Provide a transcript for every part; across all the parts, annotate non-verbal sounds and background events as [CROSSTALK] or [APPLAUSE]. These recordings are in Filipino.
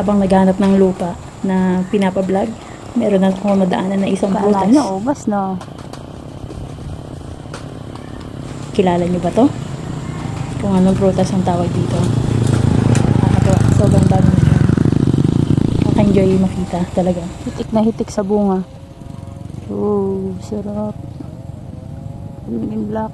habang naghanap ng lupa na pinapablog, meron na ako nadaanan na isang Kala prutas. niya, ubas na. Kilala niyo ba to? Kung anong prutas ang tawag dito. Nakakatawa. Sobrang dami nito. Nakaka-enjoy makita talaga. Hitik na hitik sa bunga. Oh, sarap. Naging black.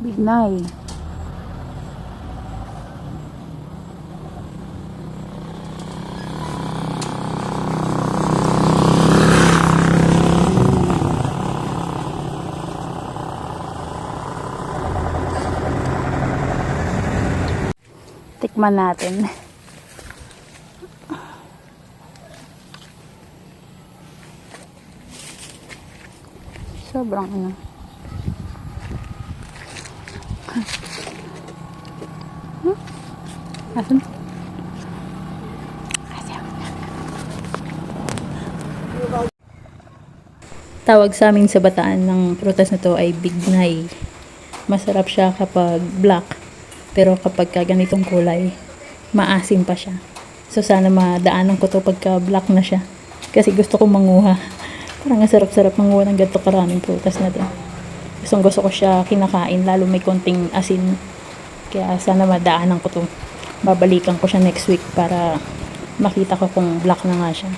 Bignay. Tikman natin. Sobrang ano. Hmm? Asan? Tawag sa amin sa bataan ng prutas na to ay bignay. Masarap siya kapag black. Pero kapag ka ganitong kulay, maasim pa siya. So sana madaanan ko to pagka black na siya. Kasi gusto ko manguha. [LAUGHS] Parang ang sarap-sarap manguha ng ganito karaming prutas na to. Gustong gusto ko siya kinakain, lalo may konting asin. Kaya sana madaanan ko to. Babalikan ko siya next week para makita ko kung black na nga siya.